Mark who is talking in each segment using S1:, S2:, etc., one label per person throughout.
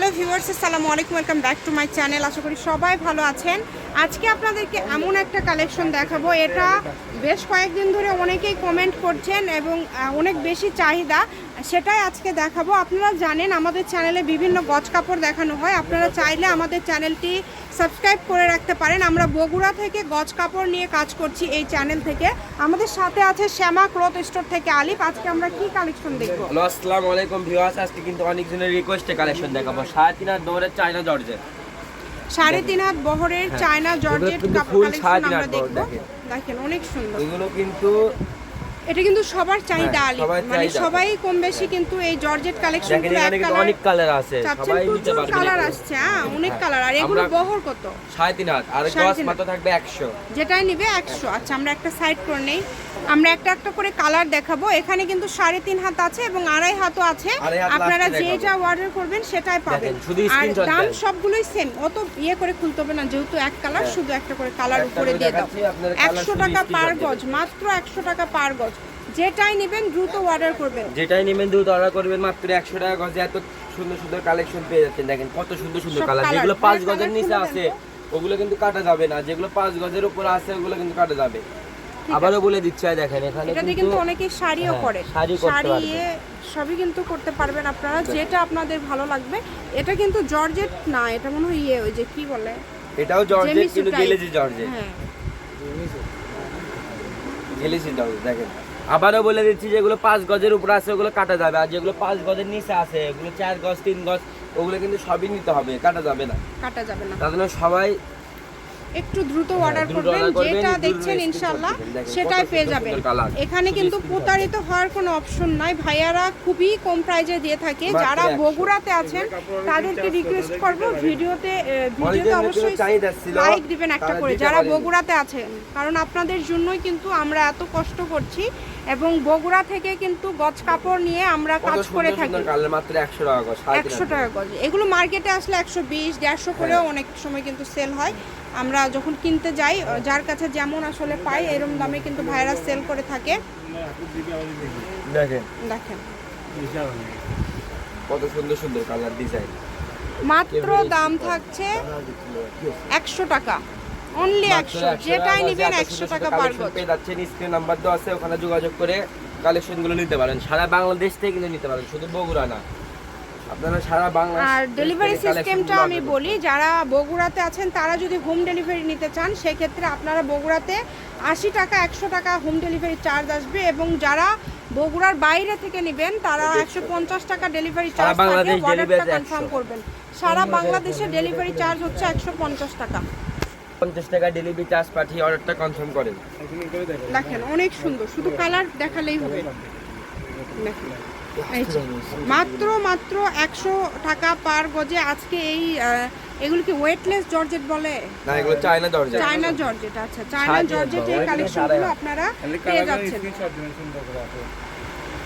S1: Hello viewers আসসালামু আলাইকুম welcome back to my channel আশা করি সবাই ভালো আছেন। আজকে আপনাদেরকে এমন একটা কালেকশন দেখাবো। এটা বেশ কয়েকদিন ধরে অনেকেই কমেন্ট করছেন এবং অনেক বেশি চাহিদা। সেটাই আজকে দেখাবো। আপনারা জানেন আমাদের চ্যানেলে বিভিন্ন গজ কাপড় দেখানো হয়। আপনারা চাইলে আমাদের চ্যানেলটি সাবস্ক্রাইব করে রাখতে পারেন। আমরা বগুড়া থেকে গজ কাপড় নিয়ে কাজ করছি এই চ্যানেল থেকে। আমাদের সাথে আছে শ্যামা ক্লথ স্টোর থেকে আলিফ। আজকে আমরা কি কালেকশন দেখব?
S2: হ্যালো আসসালামু আলাইকুম ভিউয়ার্স। আজকে কিন্তু অনেকজনের রিকোয়েস্টে কালেকশন দেখাবো। সাড়ে তিন হাত দৌড়ের চায়না জর্জের
S1: সাড়ে তিন হাত বহরের
S2: হ্যাঁ।
S1: চায়না জর্জেট কাপড় কালেকশন আমরা দেখব।
S2: দেখেন।
S1: দেখেন অনেক সুন্দর।
S2: এগুলো কিন্তু
S1: এটা কিন্তু সবার চাহিদা
S2: হ্যাঁ,
S1: আলি মানে সবাই কম বেশি কিন্তু এই জর্জেট কালেকশন
S2: দেখেন এখানে কিন্তু অনেক কালার আছে। সবাই নিতে পারবে
S1: কালার আসছে হ্যাঁ অনেক কালার আর এগুলো বহর কত?
S2: সাড়ে তিন হাত। আর গছ মাত্র থাকবে একশো।
S1: যেটাই নিবে একশো। আচ্ছা আমরা একটা সাইড করে নেই। আমরা একটা একটা করে কালার দেখাবো। এখানে কিন্তু সাড়ে তিন হাত আছে এবং আড়াই হাতও আছে। আপনারা যে যা অর্ডার করবেন সেটাই পাবেন। আর দাম সবগুলোই সেম অত ইয়ে করে খুলতে হবে না যেহেতু এক কালার
S2: হ্যাঁ।
S1: শুধু একটা করে কালার উপরে দিয়ে দাও। একশো টাকা পার গজ মাত্র একশো টাকা পার গজ। যেটাই নেবেন দ্রুত অর্ডার করবেন।
S2: যেটাই নেবেন দ্রুত অর্ডার করবেন মাত্র একশো টাকা গজে এত সুন্দর সুন্দর কালেকশন পেয়ে যাচ্ছেন। দেখেন কত সুন্দর সুন্দর কালার যেগুলো পাঁচ গজের নিচে আছে ওগুলো কিন্তু কাটা যাবে না। যেগুলো পাঁচ গজের উপর আছে ওগুলো কিন্তু কাটা যাবে। আবারও বলে দিচ্ছি দেখেন এখানে
S1: এটাতে
S2: কিন্তু
S1: অনেকে শাড়িও
S2: হ্যাঁ,
S1: করে
S2: শাড়ি করতে
S1: শাড়ি সবই কিন্তু করতে পারবেন আপনারা যেটা আপনাদের ভালো লাগবে। এটা কিন্তু জর্জেট না এটা মনে হয় ইয়ে ওই যে কি বলে?
S2: এটাও জর্জেট কিন্তু
S1: type।
S2: গেলেজি জর্জেট।
S1: হ্যাঁ।
S2: গেলেজি জর্জেট দেখেন। আবারও বলে দিচ্ছি যেগুলো পাঁচ গজের উপর আছে ওগুলো কাটা যাবে। আর যেগুলো পাঁচ গজের নিচে আছে ওগুলো চার গজ তিন গজ ওগুলো কিন্তু সবই নিতে হবে কাটা যাবে না।
S1: কাটা যাবে না।
S2: তার জন্য সবাই
S1: একটু দ্রুত
S2: হ্যাঁ,
S1: অর্ডার করবেন যেটা দেখছেন ইনশাল্লাহ সেটাই পেয়ে যাবেন। এখানে কিন্তু প্রতারিত হওয়ার কোনো অপশন নাই। ভাইয়ারা খুবই কম প্রাইজে দিয়ে থাকে। যারা বগুড়াতে আছেন তাদেরকে রিকোয়েস্ট করব ভিডিওতে ভিডিওতে অবশ্যই লাইক দিবেন একটা করে। যারা বগুড়াতে আছেন কারণ আপনাদের জন্যই কিন্তু আমরা এত কষ্ট করছি। এবং বগুড়া থেকে কিন্তু গজ কাপড় নিয়ে আমরা কাজ করে থাকি।
S2: একশো টাকা গজ
S1: এগুলো মার্কেটে আসলে একশো বিশ দেড়শো করেও অনেক সময় কিন্তু সেল হয়। আমরা যখন কিনতে যাই যার কাছে যেমন আসলে পাই এরম দামে কিন্তু ভাইরা সেল করে থাকে।
S2: দেখেন।
S1: দেখেন।
S2: কত সুন্দর সুন্দর কালার ডিজাইন
S1: মাত্র দাম থাকছে একশো টাকা। অনলি একশো যেটাই নেবেন একশো টাকা পার গজ।
S2: পেয়ে যাচ্ছেন স্ক্রিন নাম্বার দেওয়া আছে ওখানে যোগাযোগ করে কালেকশনগুলো নিতে পারেন। সারা বাংলাদেশ থেকে কিন্তু নিতে পারেন শুধু বগুড়া না। আপনারা সারা বাংলাদেশ
S1: আর ডেলিভারি সিস্টেমটা আমি বলি যারা বগুড়াতে আছেন তারা যদি হোম ডেলিভারি নিতে চান সেক্ষেত্রে আপনারা বগুড়াতে আশি টাকা একশো টাকা হোম ডেলিভারি চার্জ আসবে এবং যারা বগুড়ার বাইরে থেকে নেবেন তারা একশো। পঞ্চাশ টাকা ডেলিভারি চার্জ থাকে অর্ডারটা কনফার্ম করবেন। সারা বাংলাদেশে ডেলিভারি চার্জ হচ্ছে একশো পঞ্চাশ টাকা।
S2: পঞ্চাশ টাকা ডেলিভারি চার্জ পাঠিয়ে অর্ডারটা কনফার্ম করেন।
S1: দেখেন অনেক সুন্দর। শুধু কালার দেখালেই হবে। মাত্র মাত্র একশো টাকা পার গজে আজকে এই এগুলো কি ওয়েটলেস জর্জেট বলে?
S2: না এগুলো চায়না দরজা
S1: চায়না জর্জেট আচ্ছা। চায়না জর্জেট
S2: তিন
S1: কালেকশনগুলো আপনারা পেয়ে যাচ্ছেন।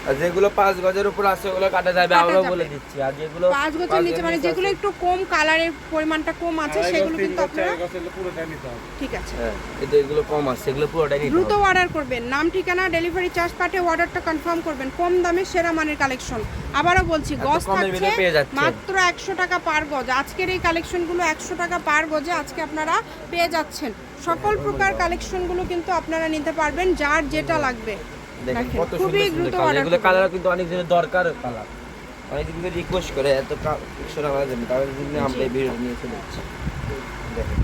S2: আর যেগুলো পাঁচ গজের উপর আছে ওগুলো কাটা যাবে
S1: কাটা
S2: আমরাও বলে দিচ্ছি। আর যেগুলো
S1: পাঁচ গজের নিচে মানে যেগুলো একটু কম কালারের পরিমাণটা কম আছে সেগুলো কিন্তু আপনারা ঠিক আছে।
S2: হ্যাঁ এটা এগুলো কম আছে এগুলো পুরোটাই নিতে
S1: দ্রুত অর্ডার করবেন। নাম ঠিকানা ডেলিভারি চার্জ পাঠিয়ে অর্ডারটা কনফার্ম করবেন। কম দামে সেরা মানের কালেকশন আবারও বলছি গজ থাকছে। মাত্র একশো টাকা পার গজ। আজকের এই কালেকশনগুলো একশো টাকা পার গজে আজকে আপনারা পেয়ে যাচ্ছেন। সকল প্রকার কালেকশনগুলো কিন্তু আপনারা নিতে পারবেন যার যেটা লাগবে।
S2: দেখেন কত সুন্দর সুন্দর কালার এগুলো কালার কিন্তু দরকার কালার দিন রিকোয়েস্ট করে এত কালেকশন আমাদের জন্য তাদের জন্য আমরা এই ভিডিও নিয়ে চলে যাচ্ছি। দেখেন।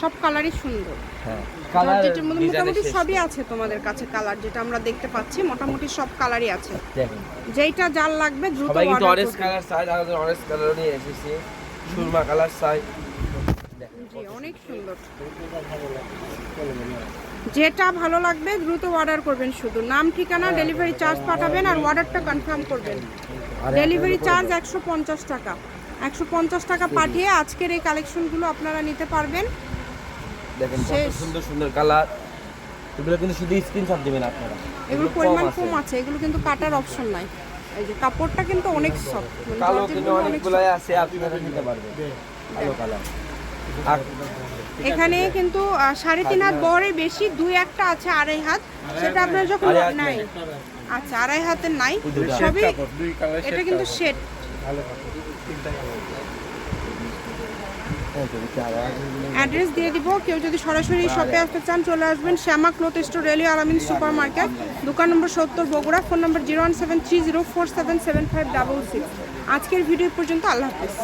S1: সব কালারই সুন্দর।
S2: হ্যাঁ কালার
S1: মোটামুটি সবই আছে তোমাদের কাছে কালার যেটা আমরা দেখতে পাচ্ছি মোটামুটি সব কালারই আছে। যেইটা যার লাগবে দ্রুত
S2: সবাই কিন্তু অরেঞ্জ কালার চাই আমাদের অরেঞ্জ কালারও নিয়ে এসেছি সুরমা কালার চাই
S1: অনেক সুন্দর। যেটা ভালো লাগবে দ্রুত অর্ডার করবেন শুধু। নাম ঠিকানা ডেলিভারি চার্জ পাঠাবেন আর অর্ডারটা কনফার্ম করবেন। ডেলিভারি চার্জ একশো পঞ্চাশ টাকা। একশো পঞ্চাশ টাকা পাঠিয়ে আজকের এই কালেকশনগুলো আপনারা নিতে পারবেন।
S2: দেখেন সুন্দর সুন্দর কালার এগুলো কিন্তু শুধু স্ক্রিনশট দিবেন আপনারা।
S1: এগুলো পরিমাণ কম আছে এগুলো কিন্তু কাটার অপশন নাই। এই যে কাপড়টা কিন্তু অনেক সফট
S2: কালো কিন্তু অনেকগুলাই আছে আপনারা নিতে পারবেন। কালো কালার
S1: এখানে কিন্তু সাড়ে তিন হাত বহরে বেশি দুই একটা আছে আড়াই হাত। সেটা আপনার যখন নাই। আচ্ছা আড়াই হাতের নাই। সবই এটা কিন্তু শেড অ্যাড্রেস দিয়ে দিব। কেউ যদি সরাসরি শপে আসতে চান চলে আসবেন শ্যামা ক্লথ স্টোর রেলিও আলামিন সুপার মার্কেট দোকান নম্বর সত্তর বগুড়া ফোন নম্বর zero one seven three zero four seven seven five double six. আজকের ভিডিও পর্যন্ত আল্লাহ হাফিজ।